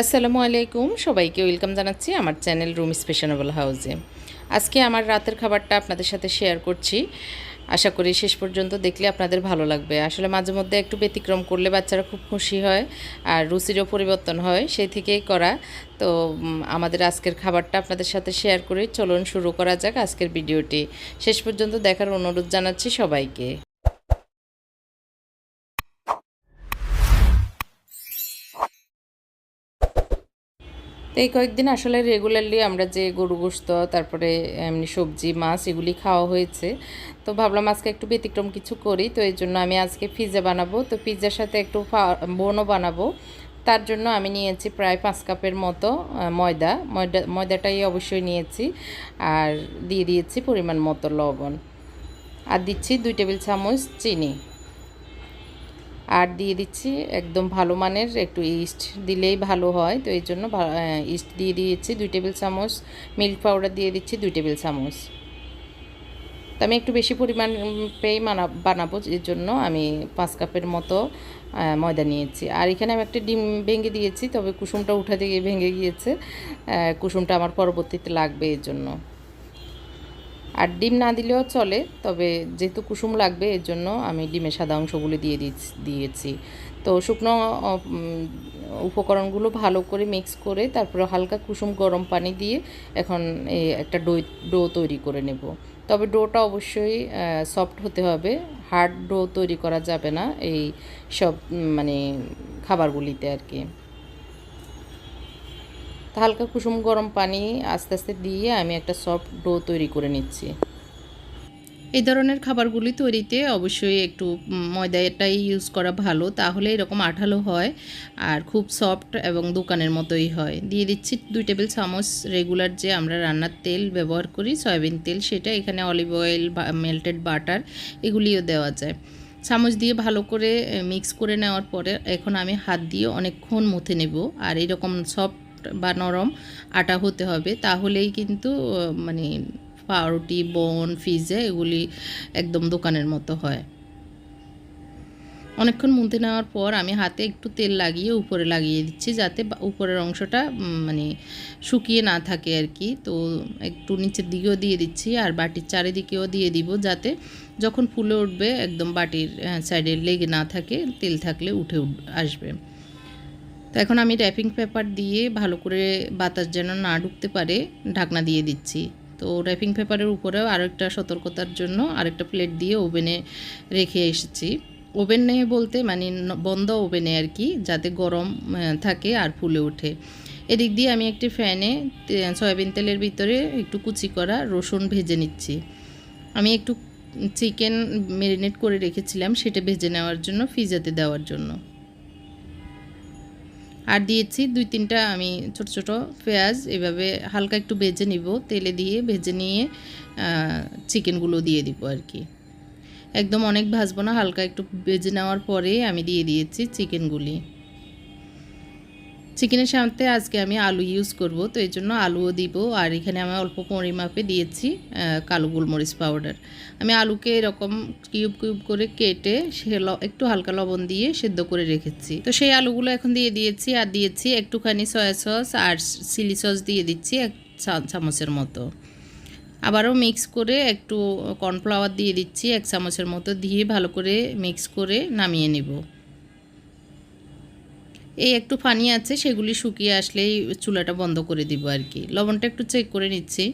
আসসালামু আলাইকুম। সবাইকে ওয়েলকাম জানাচ্ছি আমার চ্যানেল রুম স্পেশনেবল হাউসে। আজকে আমার রাতের খাবারটা আপনাদের সাথে শেয়ার করছি। আশা করি শেষ পর্যন্ত দেখলে আপনাদের ভালো লাগবে। আসলে মাঝে মধ্যে একটু ব্যতিক্রম করলে বাচ্চারা খুব খুশি হয় আর রুচিরও পরিবর্তন হয় সেই থেকেই করা। তো আমাদের আজকের খাবারটা আপনাদের সাথে শেয়ার করে চলুন শুরু করা যাক আজকের ভিডিওটি। শেষ পর্যন্ত দেখার অনুরোধ জানাচ্ছি সবাইকে। তো এই কয়েকদিন আসলে রেগুলারলি আমরা যে গরু গোস্ত তারপরে এমনি সবজি, মাছ এগুলি খাওয়া হয়েছে। তো ভাবলাম আজকে একটু ব্যতিক্রম কিছু করি। তো এই জন্য আমি আজকে পিৎজা বানাবো। তো পিৎজার সাথে একটু বনও বানাবো। তার জন্য আমি নিয়েছি প্রায় পাঁচ কাপের মতো ময়দা। ময়দা, ময়দাটাই অবশ্যই নিয়েছি। আর দিয়ে দিয়েছি পরিমাণ মতো লবণ। আর দিচ্ছি দুই টেবিল চামচ চিনি। আর দিয়ে দিচ্ছি একদম ভালো মানের, একটু ইস্ট দিলেই ভালো হয়। তো এই জন্য ইস্ট দিয়ে দিয়েছি দুই টেবিল চামচ মিল্ক পাউডার দিয়ে দিচ্ছি দুই টেবিল চামচ। তো আমি একটু বেশি পরিমাণ পেয়ে মানা, বানাবো, এর জন্য আমি পাঁচ কাপের মতো ময়দা নিয়েছি। আর এখানে আমি একটা ডিম ভেঙে দিয়েছি, তবে কুসুমটা উঠা দিয়ে ভেঙে গিয়েছে। কুসুমটা আমার পরবর্তীতে লাগবে এর জন্য। আর ডিম না দিলেও চলে, তবে যেহেতু কুসুম লাগবে, এর জন্য আমি ডিমের সাদা অংশগুলো দিয়ে দিয়েছি তো শুকনো উপকরণগুলো ভালো করে মিক্স করে তারপরে হালকা কুসুম গরম পানি দিয়ে এখন একটা ডো ডো তৈরি করে নেব। তবে ডোটা অবশ্যই সফট হতে হবে। হার্ড ডো তৈরি করা যাবে না এই সব মানে খাবারগুলিতে আর কি। হালকা কুসুম গরম পানি আস্তে আস্তে দিয়ে আমি একটা সফট ডো তৈরি করে নিচ্ছি। এই ধরনের খাবারগুলি তৈরিতে অবশ্যই একটু ময়দাটাই ইউজ করা ভালো, তাহলে এরকম আঠালো হয় আর খুব সফট এবং দোকানের মতোই হয়। দিয়ে দিচ্ছি দুই টেবিল চামচ রেগুলার যে আমরা রান্নার তেল ব্যবহার করি, সয়াবিন তেল, সেটা এখানে অলিভ অয়েল মেল্টেড বাটার এগুলিও দেওয়া যায়। চামচ দিয়ে ভালো করে মিক্স করে নেওয়ার পরে এখন আমি হাত দিয়ে অনেকক্ষণ মুথে নেব। আর এরকম সফট বা নরম আটা হতে হবে, তাহলেই কিন্তু মানে পাউরুটি, বন পিৎজা এগুলি একদম দোকানের মতো হয়। অনেকক্ষণ মুঁতে নেওয়ার পর আমি হাতে একটু তেল লাগিয়ে উপরে লাগিয়ে দিচ্ছি যাতে উপরের অংশটা মানে শুকিয়ে না থাকে আর কি। তো একটু নিচের দিকেও দিয়ে দিচ্ছি আর বাটির চারিদিকেও দিয়ে দিব যাতে যখন ফুলে উঠবে একদম বাটির সাইডে লেগে না থাকে, তেল থাকলে উঠ- আসবে। তো এখন আমি র্যাপিং পেপার দিয়ে ভালো করে বাতাস যেন না ঢুকতে পারে, ঢাকনা দিয়ে দিচ্ছি। তো র্যাপিং পেপারের উপরেও আরেকটা সতর্কতার জন্য আরেকটা প্লেট দিয়ে ওভেনে রেখে এসেছি। ওভেনে বলতে মানে বন্ধ ওভেনে আর কি, যাতে গরম থাকে আর ফুলে ওঠে। এদিক দিয়ে আমি একটি ফ্যানে সয়াবিন তেলের ভিতরে একটু কুচি করা রসুন ভেজে নিচ্ছি। আমি একটু চিকেন মেরিনেট করে রেখেছিলাম, সেটা ভেজে নেওয়ার জন্য ফ্রিজাতে দেওয়ার জন্য। আর দিয়েছি দুই তিনটা আমি ছোট ছোট পেঁয়াজ, এভাবে হালকা একটু ভেজে নিব, তেলে দিয়ে ভেজে নিয়ে চিকেনগুলো দিয়ে দিব আর কি। একদম অনেক ভাজবো না, হালকা একটু ভেজে নেওয়ার পরে আমি দিয়ে দিয়েছি চিকেনগুলি। চিকেনের সাথে আজকে আমি আলু ইউজ করব, তো এই জন্য আলুও দিব, আর এখানে আমি অল্প পরিমাপে দিয়েছি কালো গোলমরিচ পাউডার আমি আলুকে এরকম কিউব কিউব করে কেটে সে একটু হালকা লবণ দিয়ে সেদ্ধ করে রেখেছি। তো সেই আলুগুলো এখন দিয়ে দিয়েছি, আর দিয়েছি একটুখানি সয়া সস আর চিলি সস দিয়ে দিচ্ছি এক চামচের মতো। আবারও মিক্স করে একটু কর্নফ্লাওয়ার দিয়ে দিচ্ছি, এক চামচের মতো দিয়ে ভালো করে মিক্স করে নামিয়ে নেব। এই একটু পানি আছে, সেগুলি শুকিয়ে আসলেই চুলাটা বন্ধ করে দিব আর কি। লবণটা একটু চেক করে নিচ্ছি।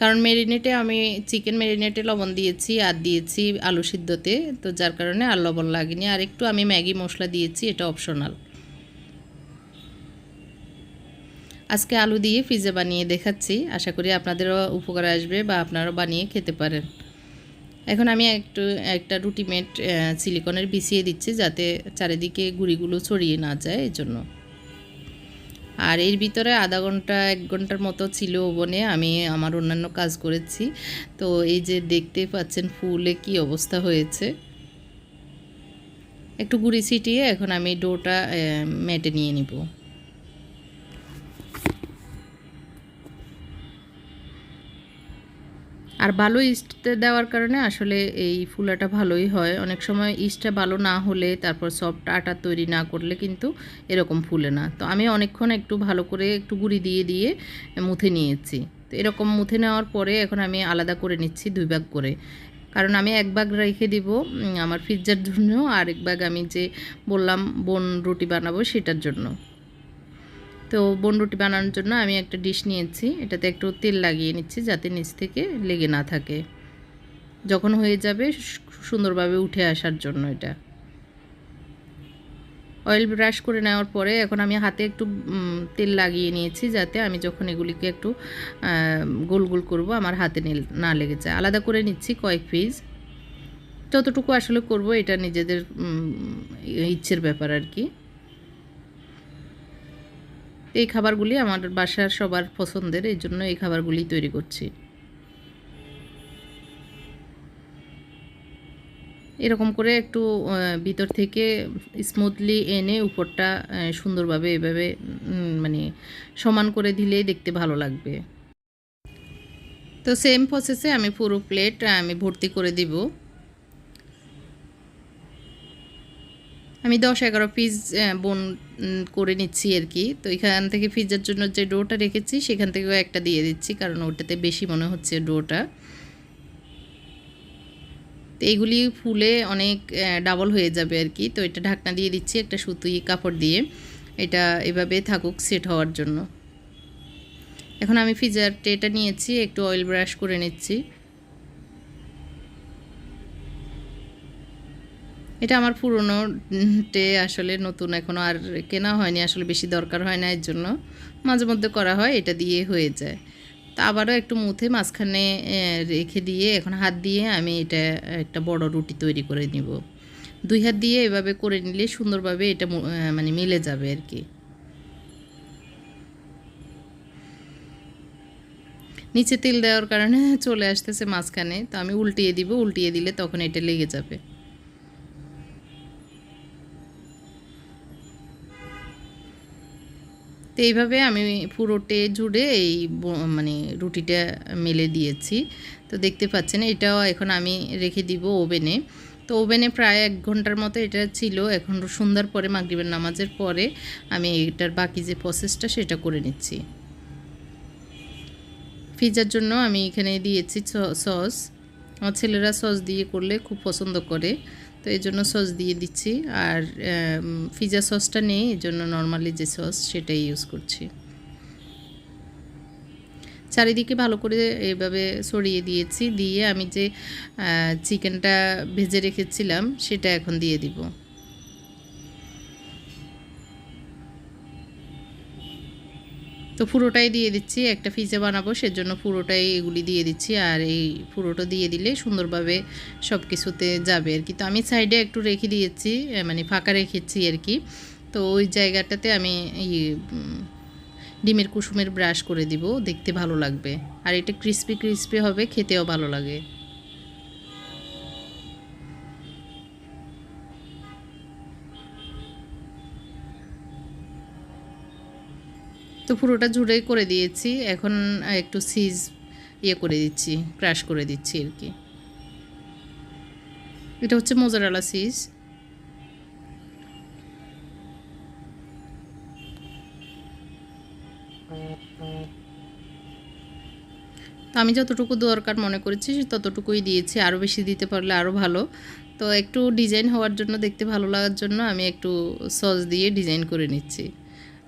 কারণ মেরিনেটে আমি চিকেন মেরিনেটে লবণ দিয়েছি আর দিয়েছি আলু সিদ্ধতে, তো যার কারণে আর লবণ লাগেনি। আর একটু আমি ম্যাগি মশলা দিয়েছি, এটা অপশনাল আজকে আলু দিয়ে পিৎজা বানিয়ে দেখাচ্ছি। আশা করি আপনাদেরও উপকার আসবে বা আপনারাও বানিয়ে খেতে পারেন। এখন আমি একটু, একটা রুটিমেট সিলিকনের বিছিয়ে দিচ্ছি যাতে চারিদিকে গুঁড়িগুলো ছড়িয়ে না যায় এই জন্য আর এর ভিতরে আধা ঘণ্টা, এক ঘণ্টার মতো ছিল ওভনে, আমি আমার অন্যান্য কাজ করেছি। তো এই যে দেখতে পাচ্ছেন ফুলে কি অবস্থা হয়েছে। একটু গুঁড়ি ছিটিয়ে এখন আমি ডোটা মেটে নিয়ে নিব। আর ভালো ইস্ট দেওয়ার কারণে আসলে এই ফুলাটা ভালোই হয়। অনেক সময় ইস্টটা ভালো না হলে তারপর সফট আটা তৈরি না করলে কিন্তু এরকম ফুলে না। তো আমি অনেকক্ষণ একটু ভালো করে একটু গুঁড়ি দিয়ে দিয়ে মুথে নিয়েছি। তো এরকম মুথে নেওয়ার পরে এখন আমি আলাদা করে নিচ্ছি দুই ভাগ করে। কারণ আমি এক ভাগ রেখে দিব আমার পিৎজার জন্য, আর এক ভাগ আমি যে বললাম বোন রুটি বানাবো সেটার জন্য। তো বোন রুটি বানানোর জন্য আমি একটা ডিশ নিয়েছি। এটাতে একটু তেল লাগিয়ে নিচ্ছি যাতে নিচ থেকে লেগে না থাকে। যখন হয়ে যাবে সুন্দরভাবে উঠে আসার জন্য এটা। অয়েল ব্রাশ করে নেওয়ার পরে এখন আমি হাতে একটু তেল লাগিয়ে নিয়েছি যাতে আমি যখন এগুলিকে একটু গোল গোল করব আমার হাতে না লেগে যায়। আলাদা করে নিচ্ছি কয়েক পিস। যতটুকু আসলে করব এটা নিজেদের ইচ্ছের ব্যাপার আর কি। এই খাবারগুলি আমার বাসার সবার পছন্দের, এই জন্য এই খাবারগুলি তৈরি করছি। এরকম করে একটু ভিতর থেকে স্মুথলি এনে উপরটা সুন্দরভাবে এভাবে মানে সমান করে দিলেই দেখতে ভালো লাগবে। তো সেম প্রসেসে আমি পুরো প্লেট আমি ভর্তি করে দিব। আমি দশ এগারো পিস বোন করে নিচ্ছি আর কি। তো এখান থেকে পিৎজার জন্য যে ডোটা রেখেছি, সেখান থেকেও একটা দিয়ে দিচ্ছি, কারণ ওটাতে বেশি মনে হচ্ছে ডোটা। তো এইগুলি ফুলে অনেক ডাবল হয়ে যাবে আর কি। তো এটা ঢাকনা দিয়ে দিচ্ছি একটা সুতুই কাপড় দিয়ে। এটা এভাবে থাকুক সেট হওয়ার জন্য। এখন আমি ফিজার ট্রেটা নিয়েছি, একটু অয়েল ব্রাশ করে নিচ্ছি। এটা আমার পুরনো টে আসলে নতুন এখনও আর কেনা হয়নি, আসলে বেশি দরকার হয় না এর জন্য। মাঝে মধ্যে করা হয়, এটা দিয়ে হয়ে যায়। তা আবারও একটু মুথে মাঝখানে রেখে দিয়ে, এখন হাত দিয়ে আমি এটা একটা বড় রুটি তৈরি করে নিব। দুই হাত দিয়ে এভাবে করে নিলে সুন্দরভাবে এটা মানে মিলে যাবে আর কি। নিচে তেল দেওয়ার কারণে চলে আসতেছে মাঝখানে, তো আমি উল্টিয়ে দিব, উল্টিয়ে দিলে তখন এটা লেগে যাবে। তো এইভাবে আমি পুরোটে জুড়ে এই মানে রুটিটা মেলে দিয়েছি। তো দেখতে পাচ্ছেন, এটাও এখন আমি রেখে দিব ওভেনে। তো ওভেনে প্রায় এক ঘণ্টার মতো এটা ছিল। এখন সন্ধ্যার পরে, মাগরিবের নামাজের পরে আমি এটার বাকি যে প্রসেসটা সেটা করে নিচ্ছি। পিৎজার জন্য আমি এখানে দিয়েছি সস আমার ছেলেরা সস দিয়ে করলে খুব পছন্দ করে। তো এই জন্য সস দিয়ে দিচ্ছি। আর পিজা সসটা নেই, এই জন্য নর্মালি যে সস সেটাই ইউজ করছি। চারিদিকে ভালো করে এভাবে সরিয়ে দিয়েছি, দিয়ে আমি যে চিকেনটা ভেজে রেখেছিলাম, সেটা এখন দিয়ে দিব। তো পুরোটাই দিয়ে দিচ্ছি, একটা পিজা বানাবো, সেজন্য পুরোটাই এগুলি দিয়ে দিচ্ছি, আর এই পুরোটা দিয়ে দিলে সুন্দরভাবে সব কিছুতে যাবে আর কি। তো আমি সাইডে একটু রেখে দিয়েছি মানে ফাঁকা রেখেছি আর কি। তো ওই জায়গাটাতে আমি ডিমের কুসুমের ব্রাশ করে দিব, দেখতে ভালো লাগবে। আর এটা ক্রিস্পি ক্রিস্পি হবে, খেতেও ভালো লাগে। তো পুরোটা জুড়ে করে দিয়েছি। এখন একটু সিজ ইয়ে করে দিচ্ছি, ক্রাশ করে দিচ্ছি আর কি। এটা হচ্ছে মোজারালা সিজ। তো আমি যতটুকু দরকার মনে করেছি, ততটুকুই দিয়েছি। আরও বেশি দিতে পারলে আরও ভালো। তো একটু ডিজাইন হওয়ার জন্য, দেখতে ভালো লাগার জন্য আমি একটু সস দিয়ে ডিজাইন করে নিচ্ছি।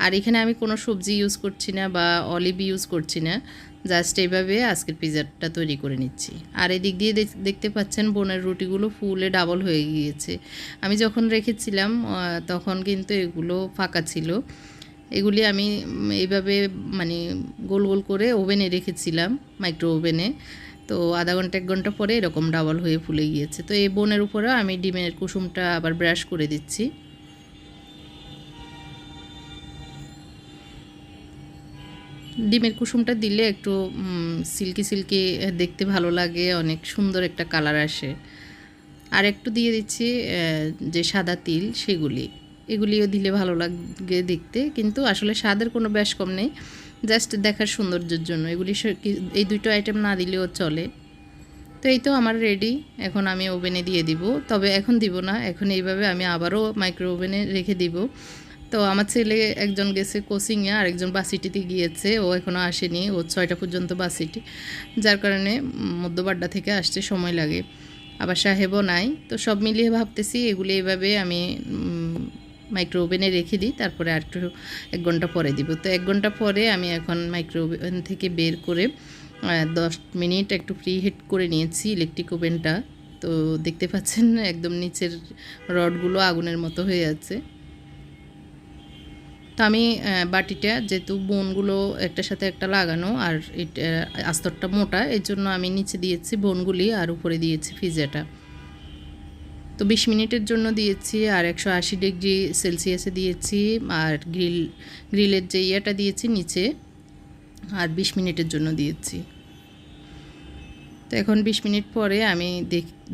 আর এখানে আমি কোনো সবজি ইউজ করছি না বা অলিভ ইউজ করছি না জাস্ট এইভাবে আজকের পিজাটা তৈরি করে নিচ্ছি। আর এদিক দিয়ে দেখ- দেখতে পাচ্ছেন বোনের রুটিগুলো ফুলে ডাবল হয়ে গিয়েছে। আমি যখন রেখেছিলাম তখন কিন্তু এগুলো ফাঁকা ছিল। এগুলি আমি এইভাবে মানে গোল গোল করে ওভেনে রেখেছিলাম মাইক্রো ওভেনে তো আধা ঘণ্টা, এক ঘণ্টা পরে এরকম ডাবল হয়ে ফুলে গিয়েছে। তো এই বোনের উপরেও আমি ডিমের কুসুমটা আবার ব্রাশ করে দিচ্ছি। ডিমের কুসুমটা দিলে একটু সিল্কি সিল্কি দেখতে ভালো লাগে, অনেক সুন্দর একটা কালার আসে। আর একটু দিয়ে দিচ্ছি যে সাদা তিল, সেগুলি। এগুলিও দিলে ভালো লাগে দেখতে, কিন্তু আসলে স্বাদের কোনো বেশ কম নেই। জাস্ট দেখার সৌন্দর্যের জন্য। এগুলি এই দুটো আইটেম না দিলেও চলে। তো এই তো আমার রেডি এখন আমি ওভেনে দিয়ে দিব। তবে এখন দিব না। এখন এইভাবে আমি আবারও মাইক্রো ওভেনে রেখে দিব। তো আমার ছেলে একজন গেছে কোচিংয়ে আর একজন বাসিটিতে গিয়েছে। ও এখনও আসেনি। ও ছয়টা পর্যন্ত বাসিটি যার কারণে মধ্যবাড্ডা থেকে আসতে সময় লাগে। আবার সাহেবও নাই। তো সব মিলিয়ে ভাবতেছি এগুলি এইভাবে আমি মাইক্রো ওভেনে রেখে দিই। তারপরে আর একটু এক ঘণ্টা পরে দিব। তো এক ঘণ্টা পরে আমি এখন মাইক্রো ওভেন থেকে বের করে দশ মিনিট একটু ফ্রি হিট করে নিয়েছি ইলেকট্রিক ওভেনটা তো দেখতে পাচ্ছেন, একদম নিচের রডগুলো আগুনের মতো হয়ে আছে। তো আমি বাটিটা যেহেতু বোনগুলো একটার সাথে একটা লাগানো আর এটা আস্তরটা মোটা, এর জন্য আমি নিচে দিয়েছি বোনগুলি আর উপরে দিয়েছি ফিজাটা। তো বিশ মিনিটের জন্য দিয়েছি আর একশো আশি ডিগ্রি সেলসিয়াসে দিয়েছি আর গ্রিল, গ্রিলের যে ইয়েটা দিয়েছি নিচে আর বিশ মিনিটের জন্য দিয়েছি। তো এখন বিশ মিনিট পরে আমি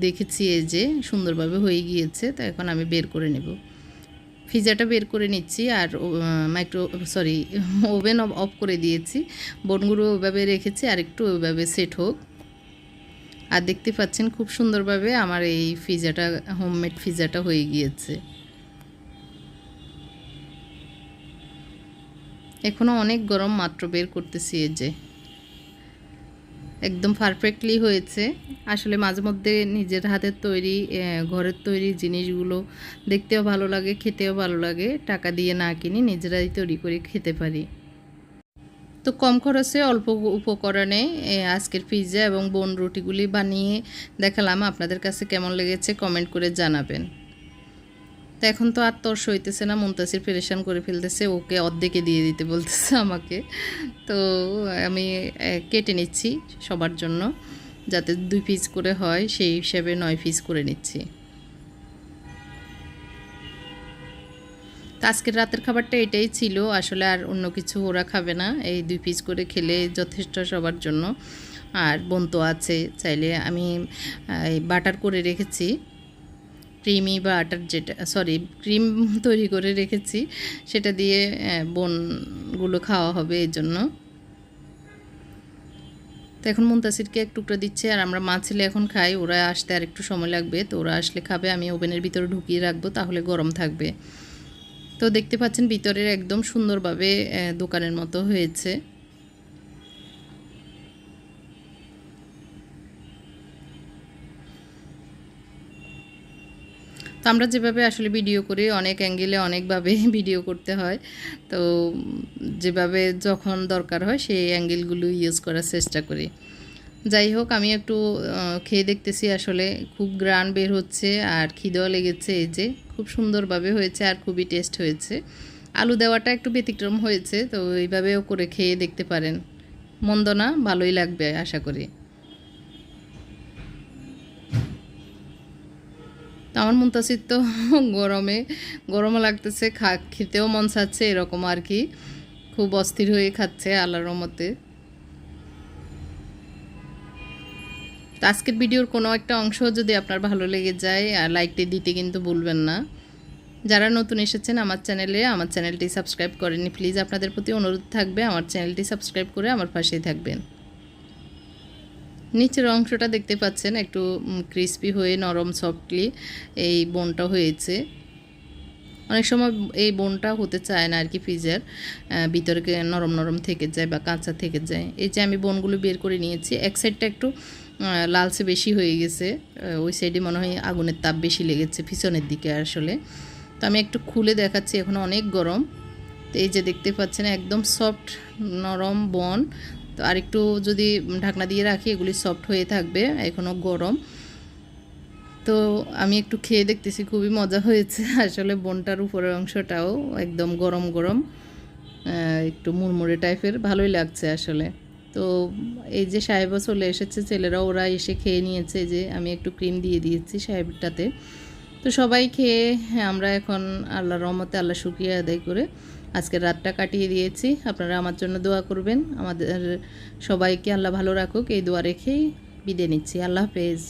দেখেছি এই যে সুন্দরভাবে হয়ে গিয়েছে, তো এখন আমি বের করে নেব। ফিজাটা বের করে নিচ্ছি আর মাইক্রো সরি ওভেন অফ করে দিয়েছি। বনগুলো ওইভাবে রেখেছি, আর একটু ওইভাবে সেট হোক। আর দেখতে পাচ্ছেন খুব সুন্দরভাবে আমার এই ফিজাটা হোমমেড ফিজাটা হয়ে গিয়েছে। এখনও অনেক গরম মাত্র বের করতেছি এই যে। একদম পারফেক্টলি হয়েছে। আসলে মাঝে মধ্যে নিজের হাতের তৈরি ঘরের তৈরি জিনিসগুলো দেখতেও ভালো লাগে, খেতেও ভালো লাগে। টাকা দিয়ে না কিনি নিজেরাই তৈরি করে খেতে পারি। তো কম খরচে অল্প উপকরণে আজকের পিৎজা এবং বোন রুটিগুলি বানিয়ে দেখালাম। আপনাদের কাছে কেমন লেগেছে কমেন্ট করে জানাবেন। তো এখন তো আর তোর সইতেছে না, মুন্তাসির পেরেশান করে ফেলতেছে, ওকে অর্ধেকে দিয়ে দিতে বলতেছে আমাকে। তো আমি কেটে নিচ্ছি সবার জন্য, যাতে দুই পিস করে হয়, সেই হিসাবে নয় পিস করে নিচ্ছি। আজকের রাতের খাবারটা এটাই ছিল, আসলে আর অন্য কিছু ওরা খাবে না, এই দুই পিস করে খেলে যথেষ্ট সবার জন্য। আর বন্ত আছে, চাইলে আমি বাটার করে রেখেছি। ক্রিমি বা আটার যেটা সরি ক্রিম তৈরি করে রেখেছি, সেটা দিয়ে বোনগুলো খাওয়া হবে এই জন্য। তো এখন মুন্তাসিরকে এক টুকরা দিচ্ছে, আর আমরা মা ছেলে এখন খাই, ওরা আসতে আর একটু সময় লাগবে, তো ওরা আসলে খাবে, আমি ওভেনের ভিতরে ঢুকিয়ে রাখব, তাহলে গরম থাকবে। তো দেখতে পাচ্ছেন, ভিতরের একদম সুন্দরভাবে দোকানের মতো হয়েছে। তো আমরা যেভাবে আসলে ভিডিও করি, অনেক অ্যাঙ্গেলে অনেকভাবে ভিডিও করতে হয়। তো যেভাবে যখন দরকার হয়, সেই অ্যাঙ্গেলগুলো ইউজ করার চেষ্টা করি। যাই হোক, আমি একটু খেয়ে দেখতেছি আসলে। খুব গ্রান বের হচ্ছে আর খিদেও লেগেছে এই যে। খুব সুন্দরভাবে হয়েছে আর খুবই টেস্ট হয়েছে। আলু দেওয়াটা একটু ব্যতিক্রম হয়েছে, তো এইভাবেও করে খেয়ে দেখতে পারেন। মন্দ না, ভালোই লাগবে, আশা করি। তো আমার মুন্তাসির তো গরমে, গরমও লাগতেছে, খা, খেতেও মন চাচ্ছে এরকম আর কি। খুব অস্থির হয়ে খাচ্ছে আল্লাহর মতে তো আজকের ভিডিওর কোনো একটা অংশ যদি আপনার ভালো লেগে যায় আর লাইকটি দিতে কিন্তু ভুলবেন না। যারা নতুন এসেছেন আমার চ্যানেলে, আমার চ্যানেলটি সাবস্ক্রাইব করেনি প্লিজ আপনাদের প্রতি অনুরোধ থাকবে, আমার চ্যানেলটি সাবস্ক্রাইব করে আমার পাশেই থাকবেন। নিচের অংশটা দেখতে পাচ্ছেন, একটু ক্রিস্পি হয়ে নরম সফটলি এই বোনটা হয়েছে। অনেক সময় এই বোনটা হতে চায় না আর কি ফ্রিজের ভিতরে নরম নরম থেকে যায় বা কাঁচা থেকে যায়। এই যে আমি বোনগুলো বের করে নিয়েছি, এক সাইডটা একটু লালচে বেশি হয়ে গেছে ওই সাইডে মনে হয় আগুনের তাপ বেশি লেগেছে পিছনের দিকে আসলে। তো আমি একটু খুলে দেখাচ্ছি, এখন অনেক গরম। তো এই যে দেখতে পাচ্ছেন, একদম সফট নরম বন। তো আরেকটু যদি ঢাকনা দিয়ে রাখি, এগুলি সফট হয়ে থাকবে এখনও গরম। তো আমি একটু খেয়ে দেখতেছি, খুবই মজা হয়েছে। আসলে বনটার উপরের অংশটাও একদম গরম গরম একটু মুড়মুড়ে টাইপের, ভালোই লাগছে আসলে। তো এই যে সাহেবও চলে এসেছে, ছেলেরা ওরা এসে খেয়ে নিয়েছে যে আমি একটু ক্রিম দিয়ে দিয়েছি সাহেবটাতে। তো সবাই খেয়ে আমরা এখন আল্লাহ রহমতে আল্লাহ শুকিয়ে আদায় করে আজকের রাতটা কাটিয়ে দিয়েছি। আপনারা আমার জন্য দোয়া করবেন। আমাদের সবাইকে আল্লাহ ভালো রাখুক। এই দোয়া রেখেই বিদে নিচ্ছি। আল্লাহ হাফেজ।